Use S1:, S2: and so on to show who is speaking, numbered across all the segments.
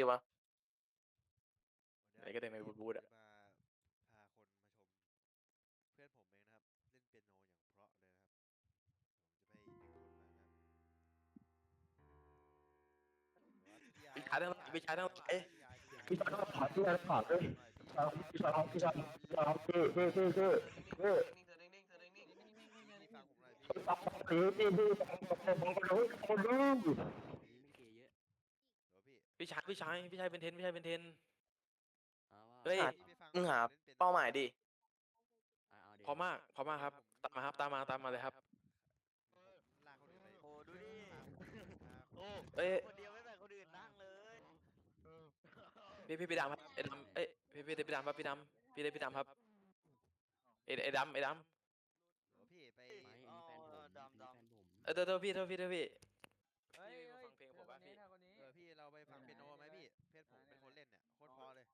S1: ดีวะ
S2: วัน
S1: ไหนก็ได้ในบูธอะ
S2: มาพาคนมาชม เพื่อนผมเองนะครับ เล่นเปียโนอย่างเพราะเลยนะครับ ผมจะไปฝึกฝนมานะครับ
S1: พี่ชายทั้งหลายพี่ชายทั้งหลาย
S3: พี่ชายต้องขอพี่ชายต้องขอด้วยพี่ชายของพี่ชายพี่ชายของพี่พี่พี่พี่พี่
S2: นิ่งๆเธอนิ่งๆนิ่งๆนิ่งๆฟังผมหน่อยพี่
S3: พี่ฟังพี่พี่พี่ฟังฟังกันรู้คนรู้
S4: ไม่เกยเยอะ
S2: เดี๋ยว พี่
S1: พี่ชายพี่ชายพี่ชายเป็นเทนพี่ชายเป็นเทน
S4: เอาว่า
S1: เฮ้ย
S2: พี่ไปฟั
S1: มึงหา
S2: ล่นปียโน
S1: เป้าหมายดิ
S4: เอาเอาดี๋ยว
S1: พอมากพอมากครับ ตามมาครับตามมาตามมาเลยครับ
S2: ลากคนอื่นไป
S5: โอ้ดูดิ
S2: โอ้
S1: เอ้ย
S5: คนเดียวไม่แบ่งคนอื่นนั่งเลย
S1: พี่พี่พี่ดำครับไอ้ดำเอ้ยพี่พี่พี่ดำครับพี่ดำพี่ได้พี่ดำครับไอ้ไอ้ดำไอ้ด
S2: เดี๋ยวพี่ไป
S4: ไม่อันนี้แฟนผม
S5: อ๋อ
S4: อัน
S5: ดำ
S4: นี้
S5: ดำ
S4: แฟนผมำ
S1: เออโทษโทษพี่โทษพี่โทษพี่
S6: เออ
S2: พี่เราไปฟัง
S6: เออ
S2: เปียโนไหม
S6: ได้
S2: พี่
S6: ได้
S2: เพื่อนผม
S6: ได้
S2: เป็นคน
S6: ได้
S2: เล่นเนี่ยโคตรพอเลย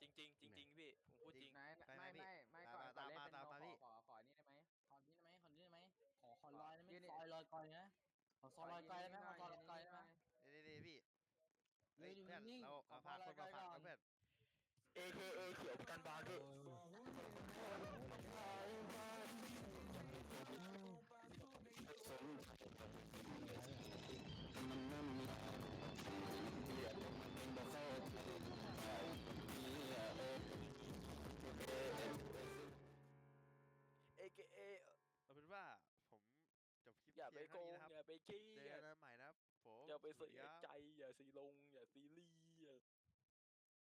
S1: จริงจริงจริงจริงพี่ผมพูดจริง
S6: ไหน
S2: ไปไหม
S6: ไม่
S2: พี่
S6: ไม่ไม่
S2: ตาม
S6: ก่อน
S2: มา
S6: ก่อนเล่น
S2: ตาม
S6: เป็น
S2: มา
S6: โน
S2: พี่
S6: ขอขอขอนี่ได้ไหม
S7: ขอนี่ได้ไหมขอนี่ได้ไหมขอขอลอยได้ไหม
S6: ยืนดิ
S7: ซอยลอยก่อยนะขอซอยลอยก่อยได้ไหมขอซอยลอยก่อยได้ไหม
S2: นี่นี่พี่เฮ้ย
S7: ยืนอยู่
S2: เพื่อน
S7: นิ่งๆ
S2: เรา
S7: ขอ
S2: เราพาคน
S7: พา
S2: มาฟัง
S7: รายการ
S2: นะเพื่อน
S3: AKA เขียวกันบาลพี่
S1: เอเอ
S2: เอาเป็นว่าผมจบคลิป
S1: อย่าไป
S2: เพียง
S1: โก
S2: เท่างนี้นะครับ
S1: อย่าไปขี้
S2: เจอกันใหม่นะครับผม
S1: อย่าไปเสีย
S2: สวัสดีครับ
S1: ใจอย่า